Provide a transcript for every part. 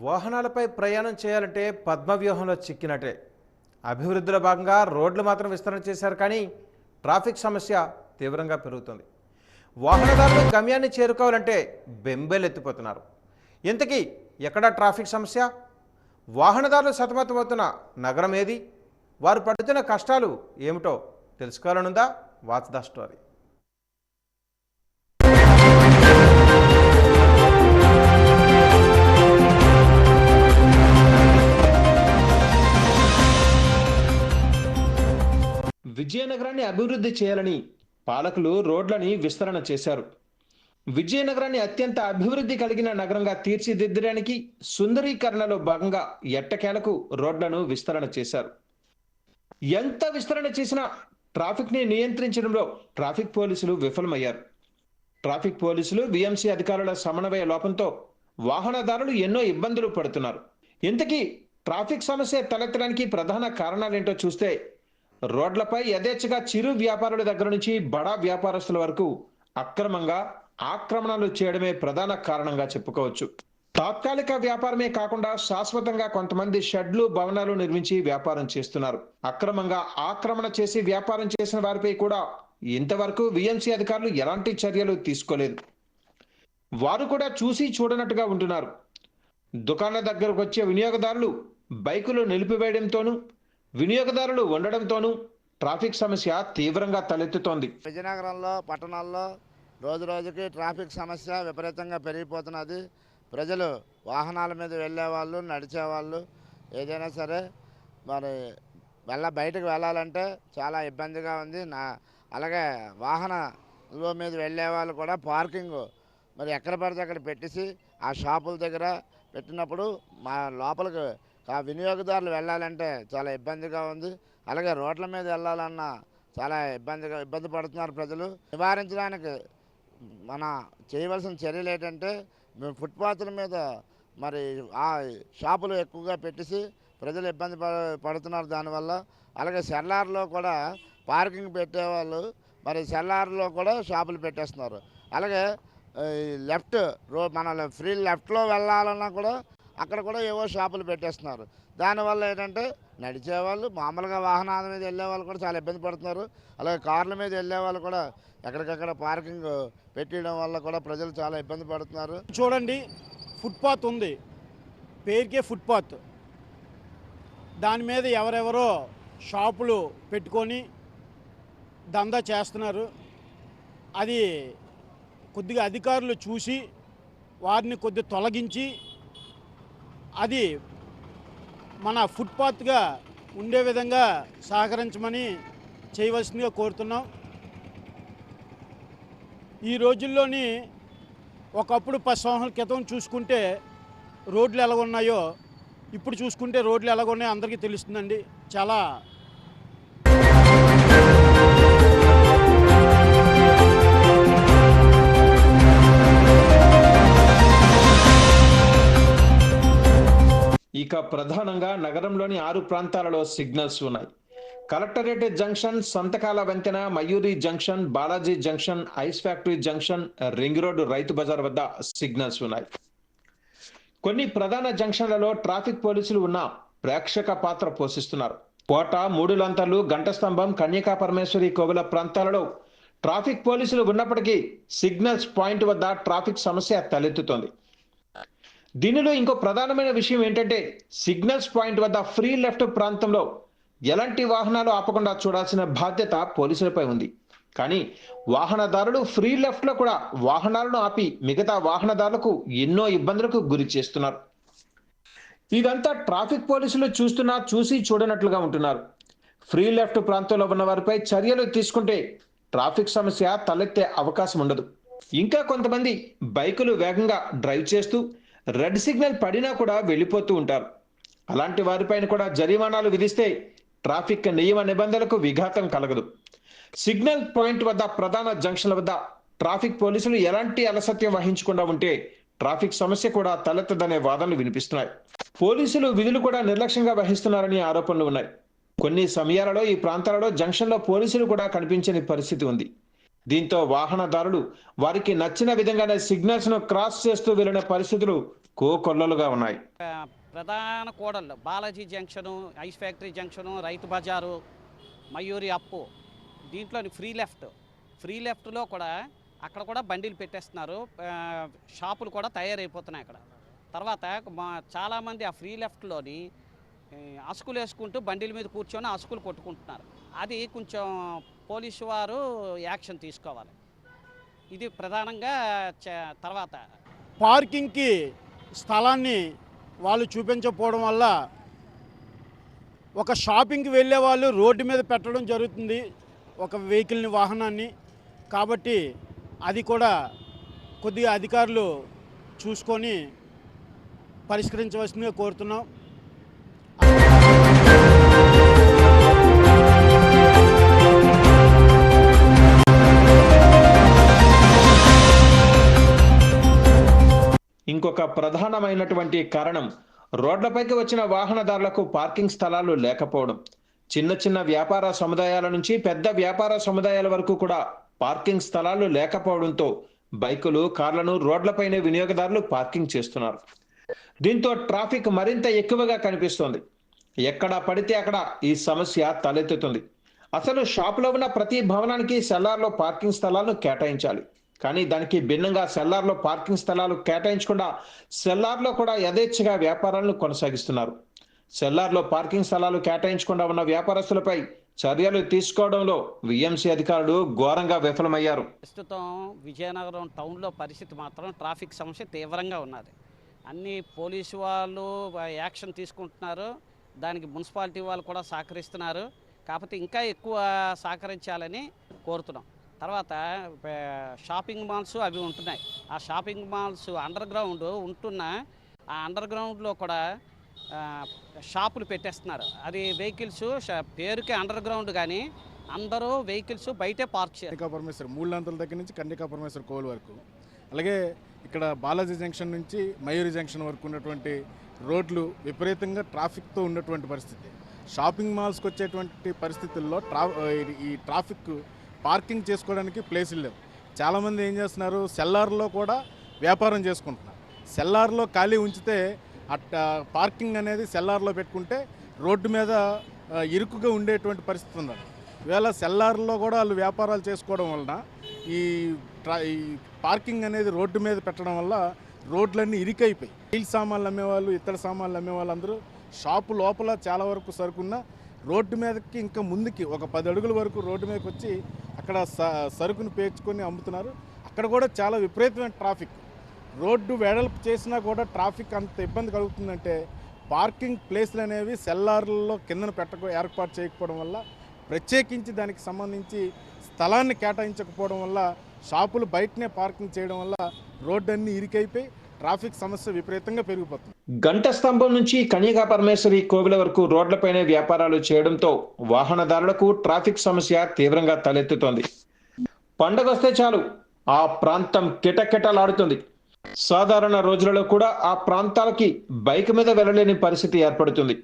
వాహనాలపై ప్రయాణం చేయాలంటే పద్మవ్యూహంలో చిక్కినట్టే. అభివృద్ధిలో భాగంగా రోడ్లు మాత్రం విస్తరణ చేశారు కానీ ట్రాఫిక్ సమస్య తీవ్రంగా పెరుగుతుంది. వాహనదారులు గమ్యాన్ని చేరుకోవాలంటే బెంబేలెత్తిపోతున్నారు. ఇంతకీ ఎక్కడ ట్రాఫిక్ సమస్య? వాహనదారులు సతమతమవుతున్న నగరం ఏది? వారు పడుతున్న కష్టాలు ఏమిటో తెలుసుకోవాలనుందా? Watch the story. విజయనగరాన్ని అభివృద్ధి చేయాలని పాలకులు రోడ్లని విస్తరణ చేశారు. విజయనగరాన్ని అత్యంత అభివృద్ధి కలిగిన నగరంగా తీర్చిదిద్దడానికి సుందరీకరణలో భాగంగా ఎట్టకేలకు రోడ్లను విస్తరణ చేశారు. ఎంత విస్తరణ చేసినా ట్రాఫిక్ని నియంత్రించడంలో ట్రాఫిక్ పోలీసులు విఫలమయ్యారు. ట్రాఫిక్ పోలీసులు విఎంసీ అధికారుల సమన్వయ లోపంతో వాహనదారులు ఎన్నో ఇబ్బందులు పడుతున్నారు. ఇంతకీ ట్రాఫిక్ సమస్య తలెత్తడానికి ప్రధాన కారణాలేంటో చూస్తే రోడ్లపై యథేచ్ఛగా చిరు వ్యాపారుల దగ్గర నుంచి బడా వ్యాపారస్తుల వరకు అక్రమంగా ఆక్రమణలు చేయడమే ప్రధాన కారణంగా చెప్పుకోవచ్చు. తాత్కాలిక వ్యాపారమే కాకుండా శాశ్వతంగా కొంతమంది షెడ్లు భవనాలు నిర్మించి వ్యాపారం చేస్తున్నారు. అక్రమంగా ఆక్రమణ చేసి వ్యాపారం చేసిన వారిపై కూడా ఇంతవరకు విఎంసీ అధికారులు ఎలాంటి చర్యలు తీసుకోలేదు. వారు కూడా చూసి చూడనట్టుగా ఉంటున్నారు. దుకాణాల దగ్గరకు వచ్చే వినియోగదారులు బైకులు నిలిపివేయడంతోనూ వినియోగదారులు ఉండడంతోనూ ట్రాఫిక్ సమస్య తీవ్రంగా తలెత్తుతోంది. విజయనగరంలో పట్టణాల్లో రోజు రోజుకి ట్రాఫిక్ సమస్య విపరీతంగా పెరిగిపోతున్నది. ప్రజలు వాహనాల మీద వెళ్ళేవాళ్ళు నడిచేవాళ్ళు ఏదైనా సరే మరి వెళ్ళ బయటకు వెళ్ళాలంటే చాలా ఇబ్బందిగా ఉంది. నా అలాగే వాహనాల మీద వెళ్ళే వాళ్ళు కూడా పార్కింగ్ మరి ఎక్కడ పడితే అక్కడ పెట్టేసి ఆ షాపుల దగ్గర పెట్టినప్పుడు మా లోపలికి ఆ వినియోగదారులు వెళ్ళాలంటే చాలా ఇబ్బందిగా ఉంది. అలాగే రోడ్ల మీద వెళ్ళాలన్నా చాలా ఇబ్బందిగా ఇబ్బంది పడుతున్నారు ప్రజలు. నివారించడానికి మన చేయవలసిన చర్యలు ఏంటంటే మేము ఫుట్పాత్ల మీద మరి ఆ షాపులు ఎక్కువగా పెట్టేసి ప్రజలు ఇబ్బంది పడ- పడుతున్నారు దానివల్ల. అలాగే సెల్లార్లో కూడా పార్కింగ్ పెట్టేవాళ్ళు మరి సెల్లార్లో కూడా షాపులు పెట్టేస్తున్నారు. అలాగే ఈ లెఫ్ట్ రో మన ఫ్రీ లెఫ్ట్లో వెళ్ళాలన్నా కూడా అక్కడ కూడా ఏవో షాపులు పెట్టేస్తున్నారు. దానివల్ల ఏంటంటే నడిచేవాళ్ళు మామూలుగా వాహనాల మీద వెళ్ళే వాళ్ళు కూడా చాలా ఇబ్బంది పడుతున్నారు. అలాగే కార్ల మీద వెళ్ళే వాళ్ళు కూడా ఎక్కడికక్కడ పార్కింగ్ పెట్టడం వల్ల కూడా ప్రజలు చాలా ఇబ్బంది పడుతున్నారు. చూడండి ఫుట్పాత్ ఉంది. పేరుకే ఫుట్పాత్ దాని మీద ఎవరెవరో షాపులు పెట్టుకొని దందా చేస్తున్నారు. అది కొద్దిగా అధికారులు చూసి వారిని కొద్ది తొలగించి అది మన ఫుట్పాత్గా ఉండే విధంగా సహకరించమని చేయవలసిందిగా కోరుతున్నాం. ఈ రోజుల్లోని ఒకప్పుడు పది సంవత్సరాల క్రితం చూసుకుంటే రోడ్లు ఎలా ఉన్నాయో ఇప్పుడు చూసుకుంటే రోడ్లు ఎలా ఉన్నాయో అందరికీ తెలుస్తుందండి. చాలా ఇక ప్రధానంగా నగరంలోని ఆరు ప్రాంతాలలో సిగ్నల్స్ ఉన్నాయి. కలెక్టరేట్ జంక్షన్ సంతకాల వంతెన Mayuri junction Balaji junction ice factory junction ring road Rythu Bazar వద్ద సిగ్నల్స్ ఉన్నాయి. కొన్ని ప్రధాన జంక్షన్లలో ట్రాఫిక్ పోలీసులు ఉన్న ప్రేక్షక పాత్ర పోషిస్తున్నారు. కోట మూడు లంతర్లు గంట స్తంభం కన్యకా పరమేశ్వరి కోవిల ప్రాంతాలలో ట్రాఫిక్ పోలీసులు ఉన్నప్పటికీ సిగ్నల్స్ పాయింట్ వద్ద ట్రాఫిక్ సమస్య తలెత్తుతోంది. దీనిలో ఇంకో ప్రధానమైన విషయం ఏంటంటే సిగ్నల్స్ పాయింట్ వద్ద ఫ్రీ లెఫ్ట్ ప్రాంతంలో ఎలాంటి వాహనాలు ఆపకుండా చూడాల్సిన బాధ్యత పోలీసులపై ఉంది. కానీ వాహనదారులు ఫ్రీ లెఫ్ట్లో కూడా వాహనాలను ఆపి మిగతా వాహనదారులకు ఎన్నో ఇబ్బందులకు గురి చేస్తున్నారు. ఇదంతా ట్రాఫిక్ పోలీసులు చూస్తున్నా చూసి చూడనట్లుగా ఉంటున్నారు. ఫ్రీ లెఫ్ట్ ప్రాంతంలో ఉన్న వారిపై చర్యలు తీసుకుంటే ట్రాఫిక్ సమస్య తలెత్తే అవకాశం ఉండదు. ఇంకా కొంతమంది బైకులు వేగంగా డ్రైవ్ చేస్తూ రెడ్ సిగ్నల్ పడినా కూడా వెళ్ళిపోతూ ఉంటారు. అలాంటి వారిపైన కూడా జరిమానాలు విధిస్తే ట్రాఫిక్ నియమ నిబంధనలకు విఘాతం కలగదు. సిగ్నల్ పాయింట్ వద్ద ప్రధాన జంక్షన్ల వద్ద ట్రాఫిక్ పోలీసులు ఎలాంటి అలసత్యం వహించకుండా ఉంటే ట్రాఫిక్ సమస్య కూడా తలెత్తదనే వాదనలు వినిపిస్తున్నాయి. పోలీసులు విధులు కూడా నిర్లక్ష్యంగా వహిస్తున్నారని ఆరోపణలు ఉన్నాయి. కొన్ని సమయాలలో ఈ ప్రాంతాలలో జంక్షన్లో పోలీసులు కూడా కనిపించని పరిస్థితి ఉంది. దీంతో వాహనదారులు వారికి నచ్చిన విధంగానే సిగ్నల్స్ను క్రాస్ చేస్తూ వెళ్ళిన పరిస్థితులు కోకొల్లలుగా ఉన్నాయి. ప్రధాన కూడళ్ళు Balaji junction ice factory junction Rythu Bazar Mayuri అప్పు దీంట్లో ఫ్రీ లెఫ్ట్. ఫ్రీ లెఫ్ట్లో కూడా అక్కడ కూడా బండిలు పెట్టేస్తున్నారు. షాపులు కూడా తయారైపోతున్నాయి అక్కడ. తర్వాత మా చాలామంది ఆ ఫ్రీ లెఫ్ట్లోని అసుకులు వేసుకుంటూ బండిల మీద కూర్చొని అసుకులు కొట్టుకుంటున్నారు. అది కొంచెం పోలీసు వారు యాక్షన్ తీసుకోవాలి. ఇది ప్రధానంగా చ- తర్వాత. పార్కింగ్కి స్థలాన్ని వాళ్ళు చూపించకపోవడం వల్ల ఒక షాపింగ్కి వెళ్ళే వాళ్ళు రోడ్డు మీద పెట్టడం జరుగుతుంది ఒక వెహికల్ని వాహనాన్ని. కాబట్టి అది కూడా కొద్దిగా అధికారులు చూసుకొని పరిష్కరించవలసిందిగా కోరుతున్నాం. ఇంకొక ప్రధానమైనటువంటి కారణం. రోడ్లపైకి వచ్చిన వాహనదారులకు పార్కింగ్ స్థలాలు లేకపోవడం. చిన్న చిన్న వ్యాపార సముదాయాల నుంచి పెద్ద వ్యాపార సముదాయాల వరకు కూడా పార్కింగ్ స్థలాలు లేకపోవడంతో బైకులు కార్లను రోడ్లపైనే వినియోగదారులు పార్కింగ్ చేస్తున్నారు. దీంతో ట్రాఫిక్ మరింత ఎక్కువగా కనిపిస్తోంది. ఎక్కడ పడితే అక్కడ ఈ సమస్య తలెత్తుతుంది. అసలు షాపులో ఉన్న ప్రతి భవనానికి సెల్లార్లో పార్కింగ్ స్థలాలను కేటాయించాలి. కానీ దానికి భిన్నంగా సెల్లార్లో పార్కింగ్ స్థలాలు కేటాయించకుండా సెల్లార్లో కూడా యథేచ్ఛగా వ్యాపారాలను కొనసాగిస్తున్నారు. సెల్లార్లో పార్కింగ్ స్థలాలు కేటాయించకుండా ఉన్న వ్యాపారస్తులపై చర్యలు తీసుకోవడంలో విఎంసీ అధికారులు ఘోరంగా విఫలమయ్యారు. ప్రస్తుతం విజయనగరం టౌన్లో పరిస్థితి మాత్రం ట్రాఫిక్ సమస్య తీవ్రంగా ఉన్నది. అన్ని పోలీసు వాళ్ళు యాక్షన్ తీసుకుంటున్నారు. దానికి మున్సిపాలిటీ వాళ్ళు కూడా సహకరిస్తున్నారు. కాకపోతే ఇంకా ఎక్కువ సహకరించాలని కోరుతున్నాం. తర్వాత షాపింగ్ మాల్స్ అవి ఉంటున్నాయి. ఆ షాపింగ్ మాల్స్ అండర్ గ్రౌండ్ ఉంటున్న ఆ అండర్ గ్రౌండ్లో కూడా షాపులు పెట్టేస్తున్నారు. అది వెహికల్స్ పేరుకే అండర్ గ్రౌండ్ కానీ అందరూ వెహికల్స్ బయటే పార్క్ చేయాలి కన్నికా పరమేశ్వర్ దగ్గర నుంచి కన్నికా పరమేశ్వర్ కోల్ వరకు. అలాగే ఇక్కడ బాలాజీ జంక్షన్ నుంచి మయూరి జంక్షన్ వరకు ఉన్నటువంటి రోడ్లు విపరీతంగా ట్రాఫిక్తో ఉన్నటువంటి పరిస్థితి. షాపింగ్ మాల్స్కి వచ్చేటువంటి పరిస్థితుల్లో ట్రా ఈ ట్రాఫిక్ పార్కింగ్ చేసుకోవడానికి ప్లేసులు లేవు చాలామంది ఏం చేస్తున్నారు? సెల్లార్లో కూడా వ్యాపారం చేసుకుంటున్నారు. సెల్లార్లో ఖాళీ ఉంచితే అట్ పార్కింగ్ అనేది సెల్లార్లో పెట్టుకుంటే రోడ్డు మీద ఇరుకుగా ఉండేటువంటి పరిస్థితి ఉంది ఈవేళ సెల్లార్లో కూడా వాళ్ళు వ్యాపారాలు చేసుకోవడం వలన ఈ ఈ పార్కింగ్ అనేది రోడ్డు మీద పెట్టడం వల్ల రోడ్లన్నీ ఇరికైపోయి. స్టీల్ సామాన్లు అమ్మేవాళ్ళు ఇతర సామాన్లు అమ్మేవాళ్ళు అందరూ షాపు లోపల చాలా వరకు సరుకున్న రోడ్డు మీదకి ఇంకా ముందుకి ఒక పది అడుగుల వరకు రోడ్డు మీదకి వచ్చి అక్కడ స- సరుకును పేర్చుకొని అమ్ముతున్నారు. అక్కడ కూడా చాలా విపరీతమైన ట్రాఫిక్. రోడ్డు వెడల్పు చేసినా కూడా ట్రాఫిక్ అంత ఇబ్బంది కలుగుతుందంటే పార్కింగ్ ప్లేస్లు అనేవి సెల్లార్లలో కిందన పెట్టక ఏర్పాటు చేయకపోవడం వల్ల ప్రత్యేకించి దానికి సంబంధించి స్థలాన్ని కేటాయించకపోవడం వల్ల షాపులు బయటనే పార్కింగ్ చేయడం వల్ల రోడ్డు అన్నీ ఇరికైపోయి ట్రాఫిక్ సమస్య విపరీతంగా పెరిగిపోతుంది. గంట స్తంభం నుంచి కనిగా పరమేశ్వరి కోవిల వరకు రోడ్లపైనే వ్యాపారాలు చేయడంతో వాహనదారులకు ట్రాఫిక్ సమస్య తీవ్రంగా తలెత్తుతోంది. పండగ వస్తే చాలు ఆ ప్రాంతం కిటకిటలాడుతుంది. సాధారణ రోజులలో కూడా ఆ ప్రాంతాలకి బైక్ మీద వెళ్ళలేని పరిస్థితి ఏర్పడుతుంది.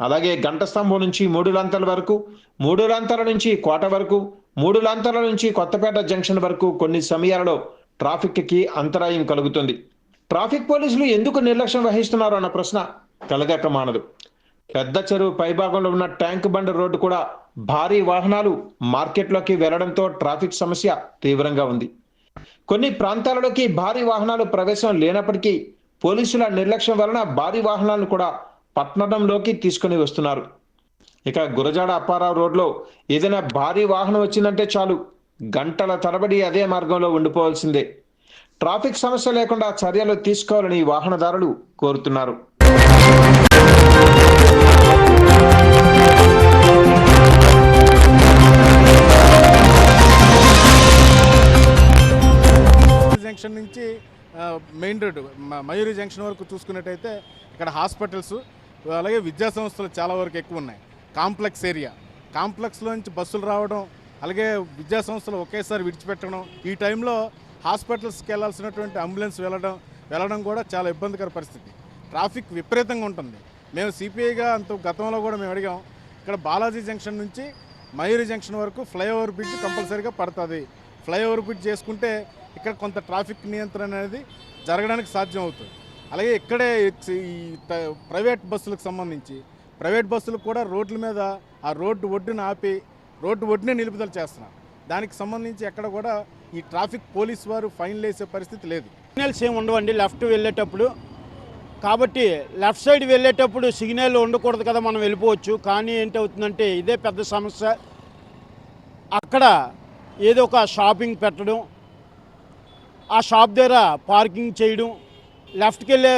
అలాగే గంట స్తంభం నుంచి మూడు లాంతల వరకు మూడు లాంతల నుంచి కోట వరకు మూడు లాంతల నుంచి కొత్తపేట జంక్షన్ వరకు కొన్ని సమయాలలో ట్రాఫిక్కి అంతరాయం కలుగుతుంది. ట్రాఫిక్ పోలీసులు ఎందుకు నిర్లక్ష్యం వహిస్తున్నారు అన్న ప్రశ్న కలగక మానదు. పెద్ద చెరువు పైభాగంలో ఉన్న ట్యాంక్ బండ్ రోడ్డు కూడా భారీ వాహనాలు మార్కెట్లోకి వెళ్ళడంతో ట్రాఫిక్ సమస్య తీవ్రంగా ఉంది. కొన్ని ప్రాంతాలలోకి భారీ వాహనాలు ప్రవేశం లేనప్పటికీ పోలీసుల నిర్లక్ష్యం వలన భారీ వాహనాలను కూడా పట్టణంలోకి తీసుకొని వస్తున్నారు. ఇక గురజాడ అప్పారావు రోడ్లో ఏదైనా భారీ వాహనం వచ్చిందంటే చాలు గంటల తరబడి అదే మార్గంలో ఉండిపోవాల్సిందే. ట్రాఫిక్ సమస్య లేకుండా చర్యలు తీసుకోవాలని వాహనదారులు కోరుతున్నారు. జంక్షన్ నుంచి మెయిన్ రోడ్డు మ- మయూరి జంక్షన్ వరకు చూసుకున్నట్టయితే ఇక్కడ హాస్పిటల్స్ అలాగే విద్యా సంస్థలు చాలా వరకు ఎక్కువ ఉన్నాయి. Complex area. కాంప్లెక్స్లో నుంచి బస్సులు రావడం అలాగే విద్యా సంస్థలు ఒకేసారి విడిచిపెట్టడం ఈ టైంలో హాస్పిటల్స్కి వెళ్ళాల్సినటువంటి అంబులెన్స్ వెళ్ళడం వెళ్ళడం కూడా చాలా ఇబ్బందికర పరిస్థితి. ట్రాఫిక్ విపరీతంగా ఉంటుంది. మేము సిపిఐగా అంత గతంలో కూడా మేము అడిగాం ఇక్కడ బాలాజీ జంక్షన్ నుంచి మయూరి జంక్షన్ వరకు ఫ్లైఓవర్ బ్రిడ్జ్ కంపల్సరీగా పడుతుంది. ఫ్లైఓవర్ బ్రిడ్జ్ చేసుకుంటే ఇక్కడ కొంత ట్రాఫిక్ నియంత్రణ అనేది జరగడానికి సాధ్యం అవుతుంది. అలాగే ఇక్కడే ఈ ప్రైవేట్ బస్సులకు సంబంధించి ప్రైవేట్ బస్సులకు కూడా రోడ్ల మీద ఆ రోడ్డు ఒడ్డున ఆపి రోడ్డు ఒడ్డునే నిలుపుదల చేస్తున్నారు. దానికి సంబంధించి ఎక్కడ కూడా ఈ ట్రాఫిక్ పోలీస్ వారు ఫైన్లు వేసే పరిస్థితి లేదు. సిగ్నల్స్ ఏమి ఉండవండి లెఫ్ట్ వెళ్ళేటప్పుడు. కాబట్టి లెఫ్ట్ సైడ్ వెళ్ళేటప్పుడు సిగ్నల్ ఉండకూడదు కదా మనం వెళ్ళిపోవచ్చు. కానీ ఏంటవుతుందంటే ఇదే పెద్ద సమస్య. అక్కడ ఏదో ఒక షాపింగ్ పెట్టడం ఆ షాప్ దగ్గర పార్కింగ్ చేయడం లెఫ్ట్కి వెళ్ళే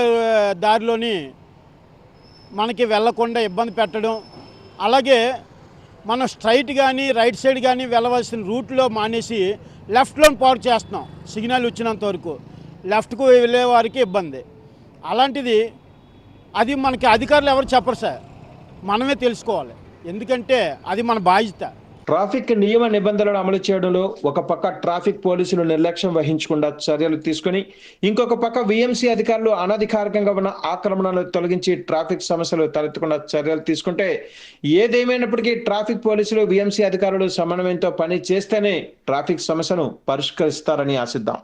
దారిలోని మనకి వెళ్ళకుండా ఇబ్బంది పెట్టడం అలాగే మనం స్ట్రైట్ కానీ రైట్ సైడ్ కానీ వెళ్ళవలసిన రూట్లో మానేసి లెఫ్ట్లో పార్క్ చేస్తున్నాం. సిగ్నల్ వచ్చినంత వరకు. లెఫ్ట్కు వెళ్ళే వారికి ఇబ్బంది. అలాంటిది అది మనకి అధికారులు ఎవరు చెప్పరు సార్. మనమే తెలుసుకోవాలి. ఎందుకంటే అది మన బాధ్యత. ట్రాఫిక్ నియమ నిబంధనలు అమలు చేయడంలో ఒక పక్క ట్రాఫిక్ పోలీసులు నిర్లక్ష్యం వహించకుండా చర్యలు తీసుకుని ఇంకొక పక్క విఎంసీ అధికారులు అనధికారికంగా ఉన్న ఆక్రమణలు తొలగించి ట్రాఫిక్ సమస్యలు తలెత్తకుండా చర్యలు తీసుకుంటే ఏదేమైనప్పటికీ ట్రాఫిక్ పోలీసులు విఎంసీ అధికారులు సమన్వయంతో పని చేస్తేనే ట్రాఫిక్ సమస్యను పరిష్కరిస్తారని ఆశిద్దాం.